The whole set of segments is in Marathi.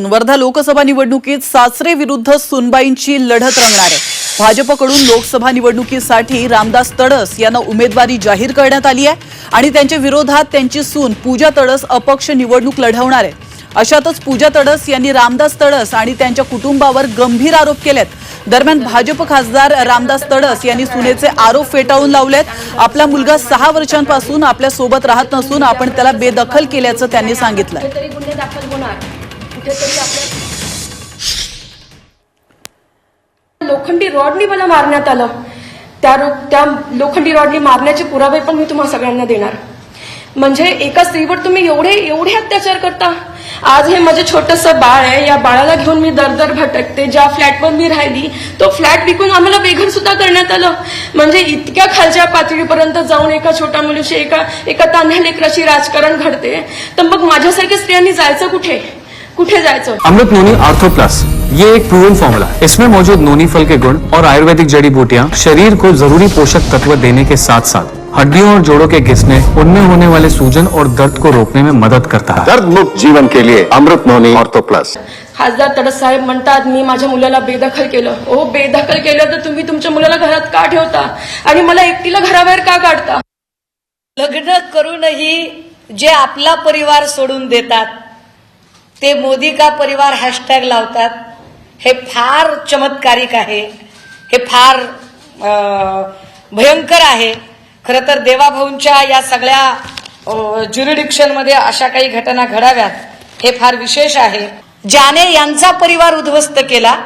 वर्धा लोकसभा निवडणुकीत सासरे विरुद्ध सुनबाईंची लढत रंगणार आहे. भाजपकडून लोकसभा निवडणुकीसाठी रामदास तडस यांना उमेदवारी जाहीर करण्यात आली आहे आणि त्यांच्या विरोधात त्यांची सून पूजा तडस अपक्ष निवडणूक लढवणार आहे. अशातच पूजा तडस यांनी रामदास तडस आणि त्यांच्या कुटुंबावर गंभीर आरोप केलेत. दरम्यान भाजप खासदार रामदास तडस यांनी सुनेचे आरोप फेटाळून लावलेत. आपला मुलगा सहा वर्षांपासून आपल्यासोबत राहत नसून आपण त्याला बेदखल केल्याचं त्यांनी सांगितलं कुठेतरी आपल्या लोखंडी रॉडनी मला मारण्यात आलं. त्या त्या लोखंडी रॉडनी मारण्याचे पुरावे पण मी तुम्हाला सगळ्यांना देणार. म्हणजे एका स्त्रीवर तुम्ही एवढे एवढे अत्याचार करता? आज हे माझं छोटस बाळ आहे या बाळाला घेऊन मी दर दर भटकते. ज्या फ्लॅटवर मी राहिली तो फ्लॅट विकून आम्हाला बेघर सुद्धा करण्यात आलं. म्हणजे इतक्या खालच्या पातळीपर्यंत जाऊन एका छोट्या मुलीशी एका एका तान्ह्या लेकराशी राजकारण घडते. तर मग माझ्यासारख्या स्त्रियांनी जायचं कुठे? कुठे जायचं? अमृत नोनी आर्थो प्लस ये एक प्रूवन फॉर्मूला है। इसमें मौजूद नोनी फल के गुण और आयुर्वेदिक जड़ी बूटियाँ शरीर को जरूरी पोषक तत्व देने के साथ साथ हड्डियों और जोड़ों के घिसने उनमें होने वाले सूजन और दर्द को रोकने में मदद करता है। दर्द मुक्त जीवन के लिए अमृत नोनी ऑर्थो प्लस खासदार तडस साहेब म्हणतात मी माझ्या मुलाला बेदखल केलं. ओ बेदखल केलं तर तुम्ही तुमच्या मुलाला घरात का ठेवता? आणि मला एकटीला घराबाहेर का काढता? लग्न करूनही जे आपला परिवार सोडून देतात ते मोदी का परिवार हॅशटॅग लावतात हे फार चमत्कारिक आहे. हे फार भयंकर आहे. खरं तर देवाभाऊंच्या या सगळ्या ज्युरिडिक्शनमध्ये अशा काही घटना घडाव्यात हे फार विशेष आहे. ज्याने यांचा परिवार उद्ध्वस्त केला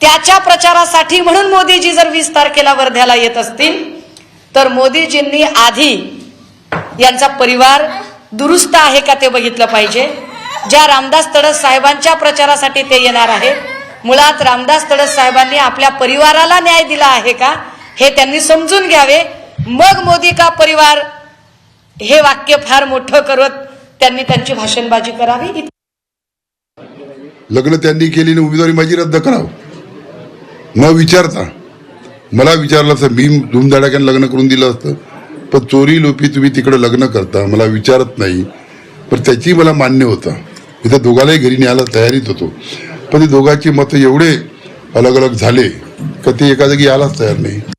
त्याच्या प्रचारासाठी म्हणून मोदीजी जर वीस तारखेला वर्ध्याला येत असतील तर मोदीजींनी आधी यांचा परिवार दुरुस्त आहे का ते बघितलं पाहिजे? ज्या रामदास तडस साहेबांच्या प्रचारासाठी ते येणार आहेत मुळात रामदास तडस साहेबांनी आपल्या परिवाराला न्याय दिला आहे का हे त्यांनी समजून घ्यावे. मग मोदी का परिवार हे वाक्य फार मोठं करत त्यांनी त्यांची भाषणबाजी करावी? लग्न त्यांनी केली उमेदवारी माझी रद्द करावं. न विचारता. मला विचारलं असतं मी धुमधडाक्यानं लग्न करून दिलं असतं. पण चोरी लोपी तुम्ही तिकडं लग्न करता मला विचारत नाही. पण त्याची मला मान्य होता. मी त्या दोघालाही घरी न्यायला तयारीत होतो. पण ते दोघांची मतं एवढे अलग अलग झाले का ते एका जागी यायलाच तयार नाही.